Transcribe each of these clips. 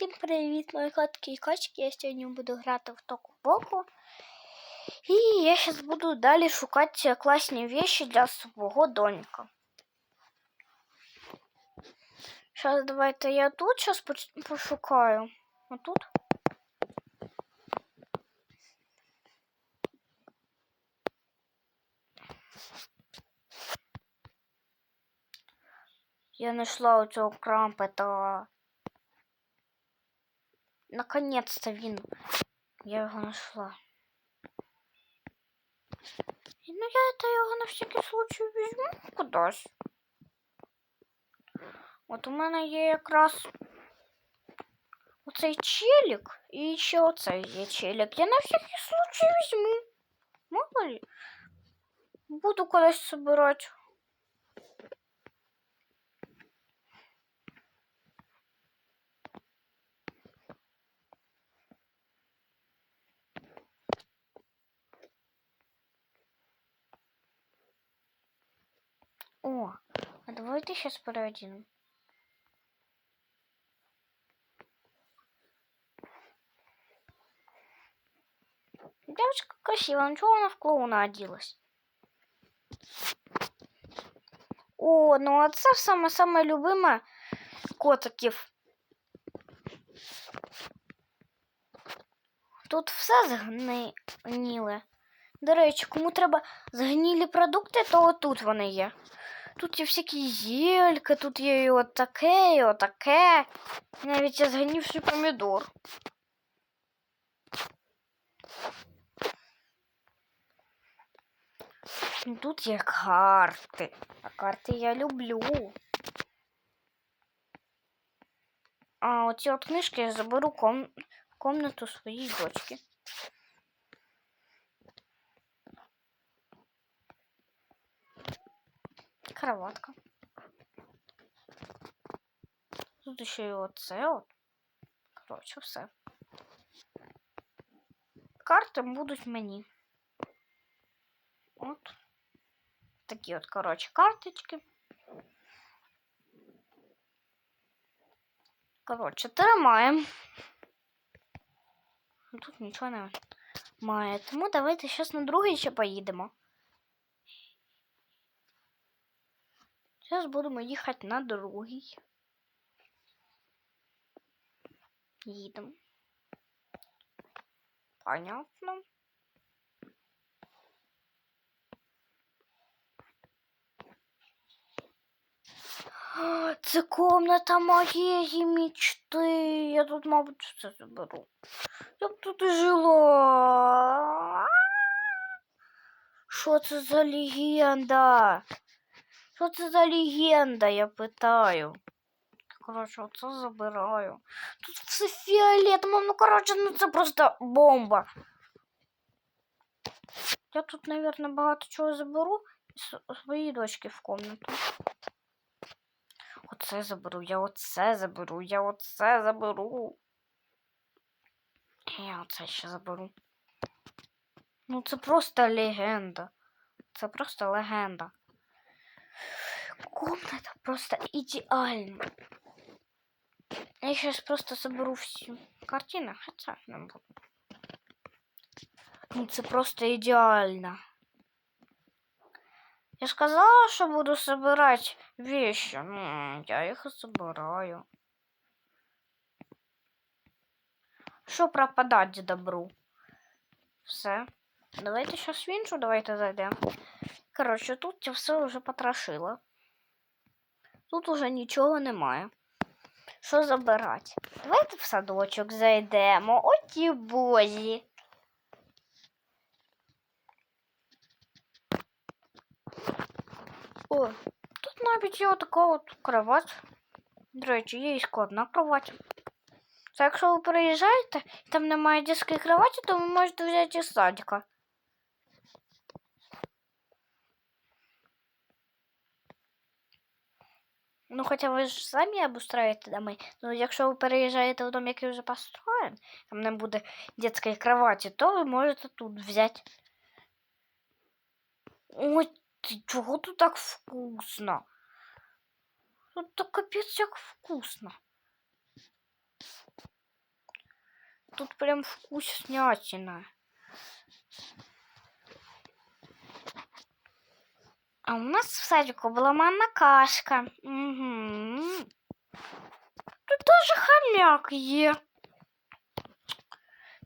Всім привіт, мої котки і качки. Я сьогодні буду грати в току боку. І я зараз буду далі шукати класні вещи для свого донька. Зараз давайте я тут зараз пошукаю. А тут? Я нашла у цього крампета. Наконец-то він. Я його знайшла. І, Ну я это його на всякий случай візьму кудись. От у мене є якраз оцей челік і ще оцей є челік. Я на всякий случай візьму. Мало ли. Буду кудись собирати. давайте сейчас переоденем. Девочка красивая, ничего она в клоуна оделась. О, ну а це саме-саме любиме котиків. Тут все згниле. До речі, кому треба згнілі продукти, то отут вони є. Тут є всякі зельки, тут є і отаке, і отаке. Навіть є згнівший помідор. Ну, Тут є карти. А карти я люблю. А оці от книжки я заберу ком... в комнату своїй дочки. Кроватка. Тут ще й оце от. Коротше, все. Карти будуть мені. От. Такі от, коротше, карточки. Коротше, тримаємо. Тут нічого немає. Тому давайте зараз на другий ще поїдемо. Зараз будемо їхати на другий. Їдемо. Понятно. А, Це комната моєї мечти. Я тут, мабуть, все заберу. Я б тут і жила. Що це за легенда? Що це за легенда, я питаю. Коротше, оце забираю. Тут все фіолетово, ну коротше, ну це просто бомба. Я тут, наверное, багато чого заберу і своїй дочки в комнату. Оце заберу, я оце заберу, я оце заберу. Я оце ще заберу. Ну це просто легенда. Це просто легенда. Комната просто идеальна. Я сейчас просто соберу всю картину, хотя не буду. Ну, це просто ідеально. Я сказала, що буду собирать вещи. Ну, я їх і собираю. Що пропадать добру? Все. Давайте сейчас в іншу, давайте зайдемо. Коротше, тут я все вже потрошила. Тут уже нічого немає. Що забирати? Давайте в садочок зайдемо. Оті бозі. О, тут навіть є така от кровать. До речі, є і складна кровать. Це якщо ви приїжджаєте і там немає дитячої кроваті, то ви можете взяти із садика. Ну, хоча ви ж самі обустроїте доми. Ну, якщо ви переїжджаєте в дом, який вже построєн, там не буде дитячої кроваті, то ви можете тут взяти. Ой, ти чого тут так вкусно? Тут так капець як вкусно. тут прям вкуснятина. А у нас в садику была манна кашка. Угу. Тут даже хомяк є.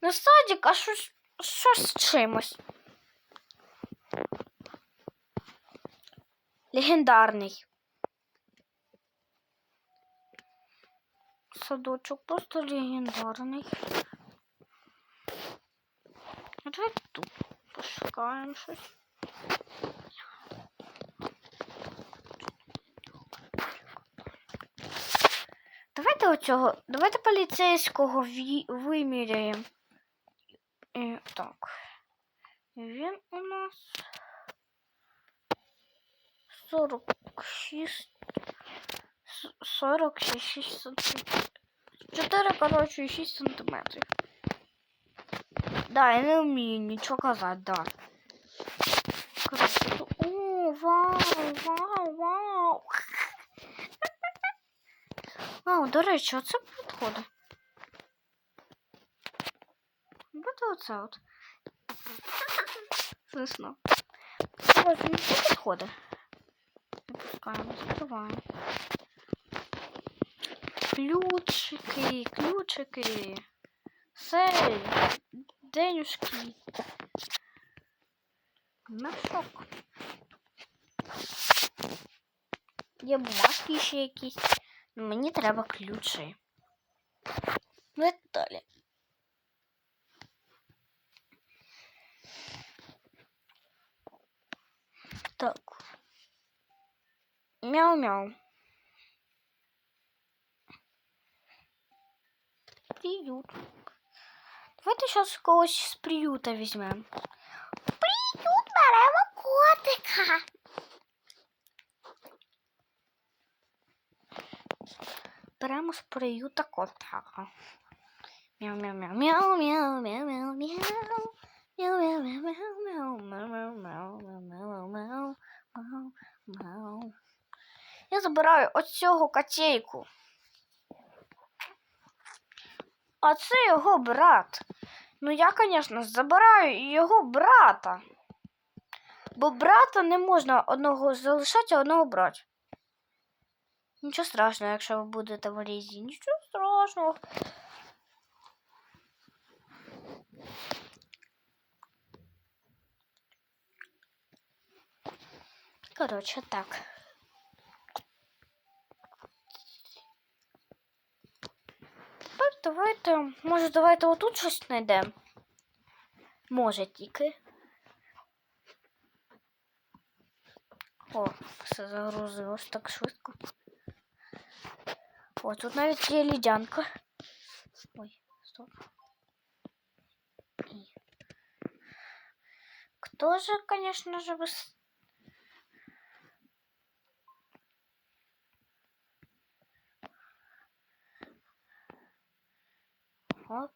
Не садик, а щось з чимось. Легендарний. Садочок просто легендарний. Давайте тут пошукаємо щось. Давайте оцього, давайте поліцейського ві- виміряємо. І, так. Він у нас 46 с- 46 сантиметрів. 4, коротше, 6 сантиметрів. Да, я не вмію нічого казати, да. Коротше, о, вау, вау, вау. А, до речі, оце підходить. Буде оце от. Смішно. Ось він це підходить. Запускаємо, закриваємо. Ключики, ключики. Сей, денюшки. Мешок. Є бумажки ще якісь. Ну, Мені треба ключі. Ну, і далі. Так. Мяу-мяу. Приют. Давайте сейчас когось з приюта візьмемо. Приют беремо котика. Беремо з приюта котика. Мяу-мяу-мяу. Мяу-мяу-мяу-мяу-мяу. Мяу-мяу-мяу-мяу-мяу. Мяу-мяу-мяу-мяу-мяу. Мяу. Я забираю ось цього котейку. А це його брат. Ну я, звісно, забираю і його брата. Бо брата не можна одного залишати, а одного брати. Нічого страшного, якщо ви будете в лізі. Нічого страшного. Коротше, так. Тепер давайте. Може, давайте отут щось знайдемо. Може тільки. О, все загрузилось так швидко. О, тут навіть є лідянка. Ой, стоп. І. Кто же, конечно же, быс- Оп.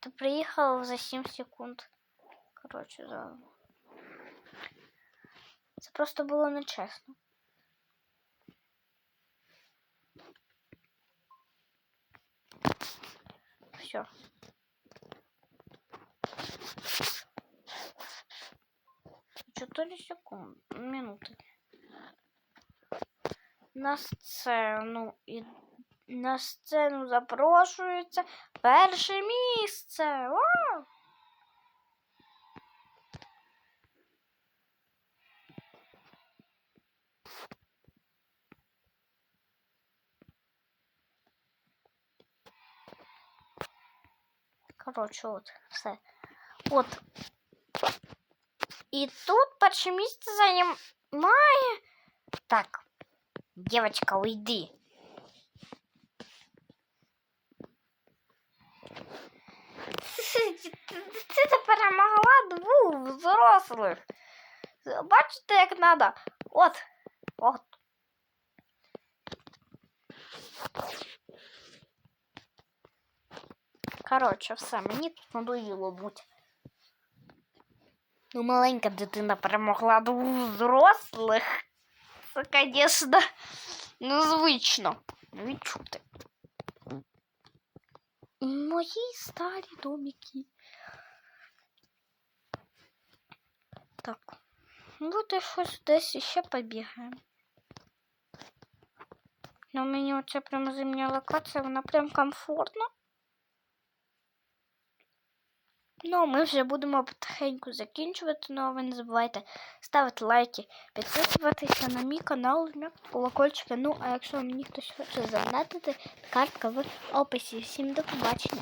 Ты приехал за 7 секунд. Короче, за... Це просто було нечесно. Все. Чотири секунди. Минути. На сцену і на сцену запрошується перше місце. Вау! Коротше, от, все. От. І тут перше місце займає. Так, девочка, уйди. Ти ти перемогла двох взрослих. Бачите, як треба. От. От. Коротше, все, мені тут надоїло бути. Ну, маленька дитина перемогла двох взрослих. Це, конечно, незвично. Відчути. Мої старі домики. Так. Ну, ти щось десь ще побігаємо. Ну, мені оця прям зимня локація, вона прям комфортна. Ну, ми вже будемо потихеньку закінчувати, ну, ви не забувайте ставити лайки, підписуватися на мій канал, жмякати колокольчики. Ну, а якщо мені хтось хоче задонатити, картка в описі. Всім до побачення.